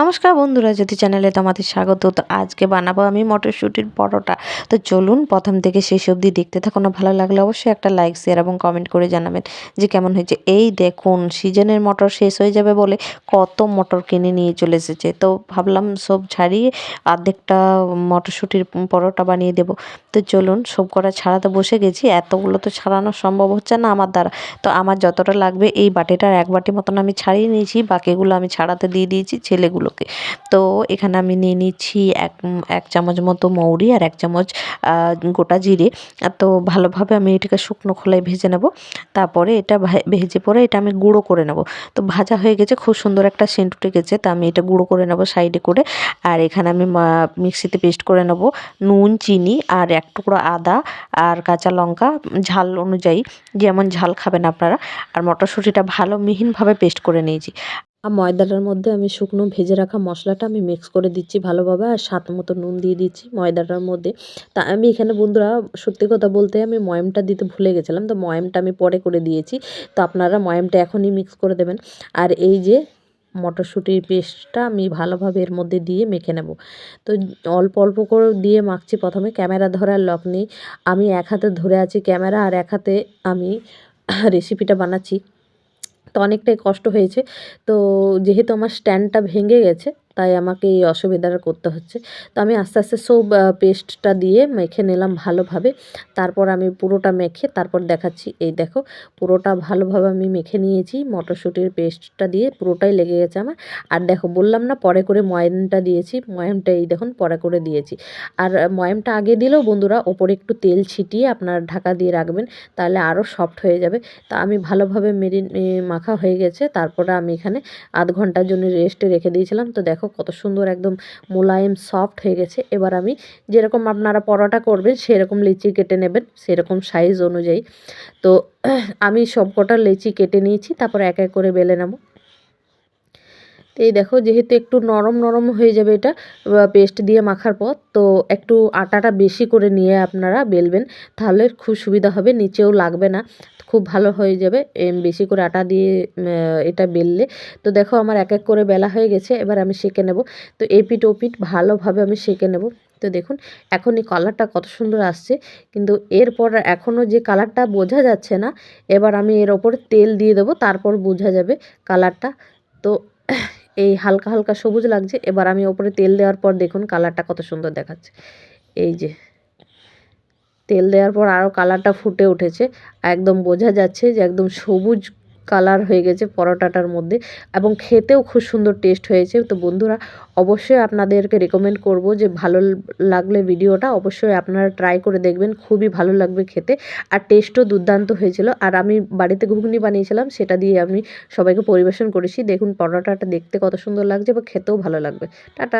নমস্কার বন্ধুরা, যদি চ্যানেলে তোমাদের স্বাগত, তো আজকে বানাবো আমি মটরশুঁটির পরোটা। তো চলুন প্রথম থেকে শেষ অবধি দেখতে থাকুন ভালো লাগলে অবশ্যই একটা লাইক শেয়ার এবং কমেন্ট করে জানাবেন যে কেমন হয়েছে। এই দেখুন, সিজনের মটর শেষ হয়ে যাবে বলে কত মটর কিনে নিয়ে চলে এসেছে। তো ভাবলাম সব ছাড়িয়ে অর্ধেকটা মটরশুঁটির পরোটা বানিয়ে দেব। তো চলুন, সব করা ছাড়াতে বসে গেছি। এতগুলো তো ছাড়ানো সম্ভব হচ্ছে না আমার দ্বারা। তো আমার যতটা লাগবে এই বাটিটার এক বাটি মতন আমি ছাড়িয়ে নিয়েছি, বাকিগুলো আমি ছাড়াতে দিয়ে দিয়েছি, ছেলেগুলো গুলোকে তো এখানে আমি নিয়ে নিচ্ছি এক এক চামচ মতো মৌরি আর এক চামচ গোটা জিরে। তো ভালোভাবে আমি এটাকে শুকনো খোলায় ভেজে নেব। তারপরে এটা ভেজে পরে এটা আমি গুঁড়ো করে নেব। তো ভাজা হয়ে গেছে, খুব সুন্দর একটা সেন্ট উঠে গেছে, তো আমি এটা গুঁড়ো করে নেব সাইডে করে। আর এখানে আমি মিক্সিতে পেস্ট করে নেব নুন, চিনি আর এক টুকরো আদা আর কাঁচা লঙ্কা। ঝাল অনুযায়ী, যেমন ঝাল খাবেন আপনারা। আর মটরশুঁটিটা ভালো মিহিনভাবে পেস্ট করে নিয়েছি। আর ময়দাটার মধ্যে আমি শুকনো ভেজে রাখা মশলাটা আমি মিক্স করে দিচ্ছি ভালোভাবে আর স্বাদ মতো নুন দিয়ে দিচ্ছি ময়দাটার মধ্যে। তা আমি এখানে বন্ধুরা, সত্যি কথা বলতে আমি ময়মটা দিতে ভুলে গেছিলাম, তো ময়মটা আমি পরে করে দিয়েছি। তো আপনারা ময়মটা এখনই মিক্স করে দেবেন। আর এই যে মটরশুঁটির পেস্টটা আমি ভালোভাবে এর মধ্যে দিয়ে মেখে নেব। তো অল্প অল্প করে দিয়ে মাখছি প্রথমে, ক্যামেরা ধরার লক নেই। আমি এক হাতে ধরে আছি ক্যামেরা আর এক হাতে আমি রেসিপিটা বানাচ্ছি। তো অনেকটাই কষ্ট হয়েছে। তো যেহেতু আমার স্ট্যান্ডটা ভেঙে গেছে তাই আমাকে এই অসুবিধাটা করতে হচ্ছে। তো আমি আস্তে আস্তে সব পেস্টটা দিয়ে মেখে নিলাম ভালোভাবে। তারপর আমি পুরোটা মেখে তারপর দেখাচ্ছি। এই দেখো, পুরোটা ভালোভাবে আমি মেখে নিয়েছি। মটরশুঁটির পেস্টটা দিয়ে পুরোটাই লেগে গেছে আমার। আর দেখো, বললাম না পরে করে ময়মটা দিয়েছি। ময়মটা এই দেখুন, পরে করে দিয়েছি। আর ময়মটা আগে দিলেও বন্ধুরা ওপরে একটু তেল ছিটিয়ে আপনার ঢাকা দিয়ে রাখবেন, তাহলে আরও সফট হয়ে যাবে। তা আমি ভালোভাবে মেরিন মাখা হয়ে গেছে। তারপরে আমি এখানে আধ ঘণ্টার জন্য রেস্টে রেখে দিয়েছিলাম। তো দেখো কত সুন্দর একদম মোলায়েম সফট হয়ে গেছে। এবার আমি যেরকম আপনারা পরোটা করবেন, সেরকম লিচি কেটে নেবেন, সেরকম সাইজ অনুযায়ী। তো, আমি সব কটা লিচি কেটে নিয়েছি, তারপর এক এক করে বেলে নেব। এই দেখো, যেহেতু একটু নরম নরম হয়ে যাবে এটা পেস্ট দিয়ে মাখার পর, তো একটু আটাটা বেশি করে নিয়ে আপনারা বেলবেন, তাহলে খুব সুবিধা হবে, নিচেও লাগবে না, খুব ভালো হয়ে যাবে বেশি করে আটা দিয়ে এটা বেললে। তো দেখো, আমার এক এক করে বেলা হয়ে গেছে, এবার আমি সেঁকে নেব। তো এপিট ওপিট ভালোভাবে আমি সেঁকে নেব। তো দেখুন, এখন এই কালারটা কত সুন্দর আসছে, কিন্তু এরপর এখনও যে কালারটা বোঝা যাচ্ছে না, এবার আমি এর ওপর তেল দিয়ে দেবো, তারপর বোঝা যাবে কালারটা তো এই হালকা হালকা সবুজ লাগছে। এবার আমি ওপরে তেল দেওয়ার পর দেখুন কালারটা কত সুন্দর দেখাচ্ছে। এই যে, তেল দেওয়ার পর আরও কালারটা ফুটে উঠেছে। একদম বোঝা যাচ্ছে যে একদম সবুজ কালার হয়ে গেছে পরোটাটার মধ্যে এবং খেতেও খুব সুন্দর টেস্ট হয়েছে। তো বন্ধুরা, অবশ্যই আপনাদেরকে রেকমেন্ড করব যে ভালো লাগলে ভিডিওটা অবশ্যই আপনারা ট্রাই করে দেখবেন, খুবই ভালো লাগবে খেতে। আর টেস্টও দুর্দান্ত হয়েছিল। আর আমি বাড়িতে ঘুগনি বানিয়েছিলাম, সেটা দিয়ে আমি সবাইকে পরিবেশন করেছি। দেখুন পরোটাটা দেখতে কত সুন্দর লাগছে বা খেতেও ভালো লাগবে। টাটা।